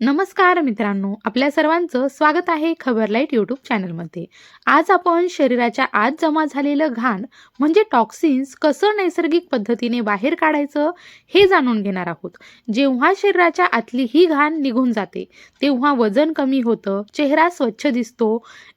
नमस्कार मित्रांनो आपल्या सर्वांचं स्वागत आहे खबर लाइट यूट्यूब चॅनलमध्ये. आज आपण शरीराच्या आत जमा झालेलं घाण म्हणजे टॉक्सिन्स कसं नैसर्गिक पद्धतीने बाहेर काढायचं हे जाणून घेणार आहोत. जेव्हा शरीराच्या आतली ही घाण निघून जाते तेव्हा वजन कमी होतं चेहरा स्वच्छ दिसतो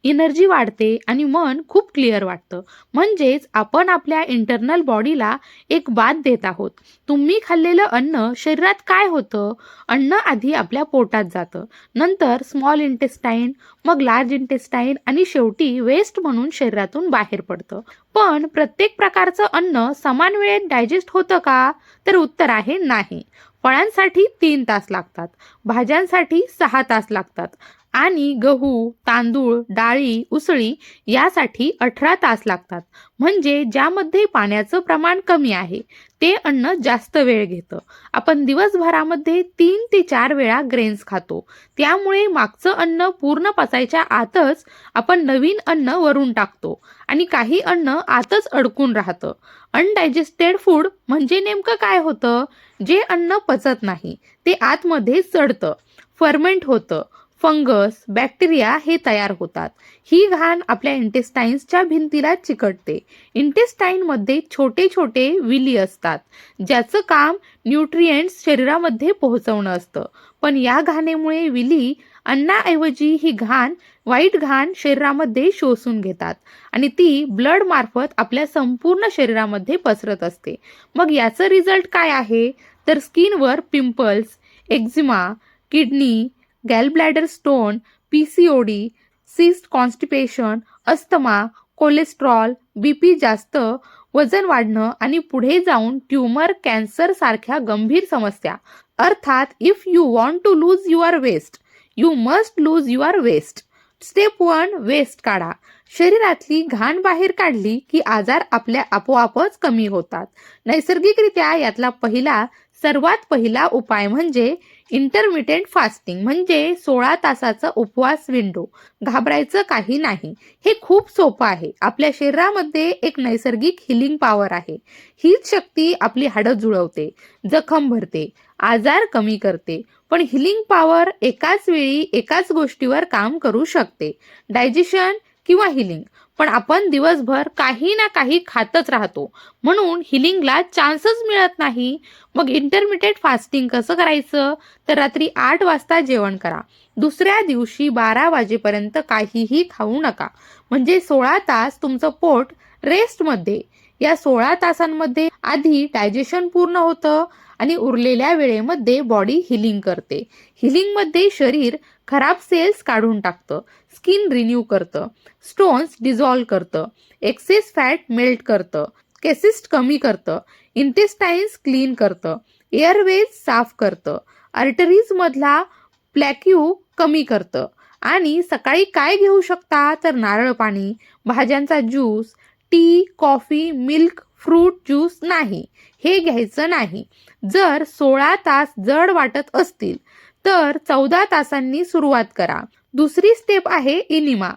एनर्जी वाढते आणि मन खूप क्लिअर वाटतं. म्हणजेच आपण आपल्या इंटरनल बॉडीला एक बाद देत आहोत. तुम्ही खाल्लेलं अन्न शरीरात काय होतं? अन्न आधी आपल्या पोट पोटात जातं. नंतर स्मॉल इंटेस्टाईन मग लार्ज इंटेस्टाईन आणि शेवटी वेस्ट म्हणून शरीरातून बाहेर पडतं. पण प्रत्येक प्रकारचं अन्न समान वेळेत डायजेस्ट होतं का? तर उत्तर आहे नाही. फळांसाठी तीन तास लागतात. भाज्यांसाठी सहा तास लागतात. आणि गहू तांदूळ डाळी उसळी यासाठी अठरा तास लागतात. म्हणजे ज्यामध्ये पाण्याचं प्रमाण कमी आहे ते अन्न जास्त वेळ घेतं. आपण दिवसभरामध्ये तीन ते चार वेळा ग्रेन्स खातो. त्यामुळे मागचं अन्न पूर्ण पचायच्या आतच आपण नवीन अन्न वरून टाकतो आणि काही अन्न आतच अडकून राहतं. अनडायजेस्टेड फूड म्हणजे नेमकं काय होतं? जे अन्न पचत नाही ते आतमध्ये चढतं फर्मेंट होतं. फंगस बॅक्टेरिया हे तयार होतात. ही घाण आपल्या इंटेस्टाईन्सच्या भिंतीला चिकटते. इंटेस्टाईनमध्ये छोटे छोटे विली असतात ज्याचं काम न्यूट्रिएंट्स शरीरामध्ये पोहोचवणं असतं. पण या घाणेमुळे विली अन्नाऐवजी ही घाण वाईट घाण शरीरामध्ये शोषून घेतात आणि ती ब्लड मार्फत आपल्या संपूर्ण शरीरामध्ये पसरत असते. मग याचं रिझल्ट काय आहे? तर स्किनवर pimples eczema kidney gallbladder stone P C O D cyst constipation asthma cholesterol B P जास्त वजन वाढणं आणि पुढे जाऊन ट्यूमर कॅन्सर सारख्या गंभीर समस्या. अर्थात if you want to lose your waist you must lose your waste step one waste काढा. शरीरातली घाण बाहेर काढली की आजार आपल्या आपोआपच कमी होतात. नैसर्गिकरित्या यातला पहिला सर्वात पहिला उपाय म्हणजे इंटरमिटेंट फास्टिंग म्हणजे सोळा तासाचा उपवास विंडो. घाबरायचं काही नाही. हे खूप सोपं आहे. आपल्या शरीरामध्ये एक नैसर्गिक हिलिंग पॉवर आहे. हीच शक्ती आपली हाडं जुळवते जखम भरते आजार कमी करते पण हिलिंग पॉवर एकाच वेळी एकाच गोष्टीवर काम करू शकते. डायजेशन किंवा हिलिंग पण आपण दिवसभर काही ना काही खातच राहतो. म्हणून हिलिंगला चान्सच मिळत नाही. मग इंटरमिटेड फास्टिंग कसं करायचं? तर रात्री आठ वाजता जेवण करा. दुसऱ्या दिवशी बारा वाजेपर्यंत काहीही खाऊ नका. म्हणजे सोळा तास तुमचं पोट रेस्टमध्ये या सोळा तासांमध्ये आधी डायजेशन पूर्ण होतं आणि उरलेल्या वेळेमध्ये बॉडी हिलिंग करते. हिलिंगमध्ये शरीर खराब सेल्स काढून टाकतं स्किन रिन्यू करतं स्टोन्स डिझॉल्व करतं एक्सेस फॅट मेल्ट करतं केसिस्ट कमी करतं इंटेस्टाईन्स क्लीन करतं एअरवेज साफ करतं आर्टरीजमधला प्लॅक्यू कमी करतं. आणि सकाळी काय घेऊ शकता? तर नारळ पाणी भाज्यांचा juice tea coffee milk fruit juice नाही. हे घ्यायचं नाही. जर सोळा तास जड वाटत असतील तर चौदा तासांनी सुरुवात करा. दुसरी स्टेप आहे इनिमा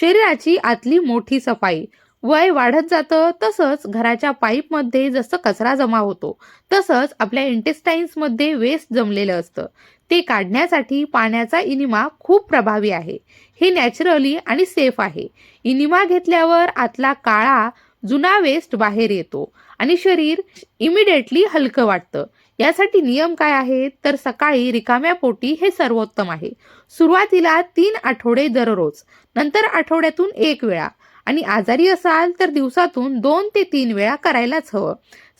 शरीराची आतली मोठी सफाई. वय वाढत जातं तसंच घराच्या पाईपमध्ये जसं कचरा जमा होतो तसंच आपल्या इंटेस्टाईन्समध्ये वेस्ट जमलेलं असतं. ते काढण्यासाठी पाण्याचा इनिमा खूप प्रभावी आहे. हे नॅचरली आणि सेफ आहे. इनिमा घेतल्यावर आतला काळा जुना वेस्ट बाहेर येतो आणि शरीर इमिडिएटली हलकं वाटतं. यासाठी नियम काय आहेत? तर सकाळी रिकाम्या पोटी हे सर्वोत्तम आहे. सुरुवातीला तीन आठवडे दररोज नंतर आठवड्यातून एक वेळा. आणि आजारी असाल तर दिवसातून दोन ते तीन वेळा करायलाच हवं.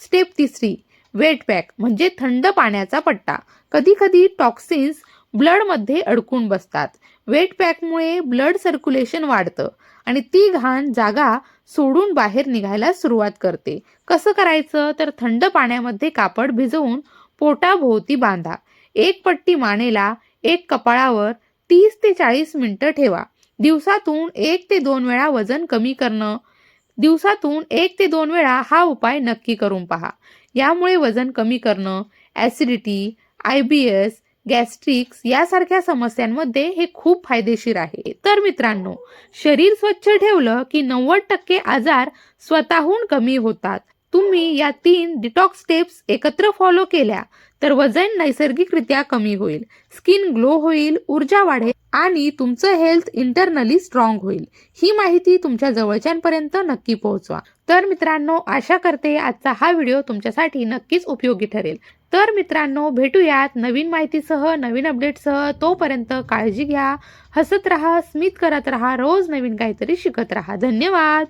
स्टेप तिसरी वेट पॅक म्हणजे थंड पाण्याचा पट्टा. कधी कधी टॉक्सिन्स ब्लडमध्ये अडकून बसतात. वेट पॅकमुळे ब्लड सर्क्युलेशन वाढतं आणि ती घाण जागा सोडून बाहेर निघायला सुरुवात करते. कसं करायचं? तर थंड पाण्यामध्ये कापड भिजवून पोटाभोवती बांधा. एक पट्टी मानेला एक कपाळावर तीस ते चाळीस मिनिटं ठेवा. दिवसातून एक ते दोन वेळा वजन कमी करणं दिवसातून एक ते दोन वेळा हा उपाय नक्की करून पहा. यामुळे वजन कमी करणं acidity I B S gastritis यासारख्या समस्यांमध्ये हे खूप फायदेशीर आहे. तर मित्रांनो शरीर स्वच्छ ठेवलं की नव्वद टक्के आजार स्वतःहून कमी होतात. तुम्ही या तीन डिटॉक्स स्टेप्स एकत्र फॉलो केल्या तर वजन नैसर्गिकरित्या कमी होईल स्किन ग्लो होईल ऊर्जा वाढेल आणि तुमचं हेल्थ इंटरनली स्ट्रॉंग होईल. ही माहिती तुमच्या जवळच्यांपर्यंत नक्की पोहोचवा. तर मित्रांनो आशा करते आजचा हा व्हिडिओ तुमच्यासाठी नक्कीच उपयोगी ठरेल. तर मित्रांनो भेटूयात नवीन माहितीसह नवीन अपडेटसह तोपर्यंत काळजी घ्या हसत राहा स्मित करत राहा रोज नवीन काहीतरी शिकत राहा. धन्यवाद!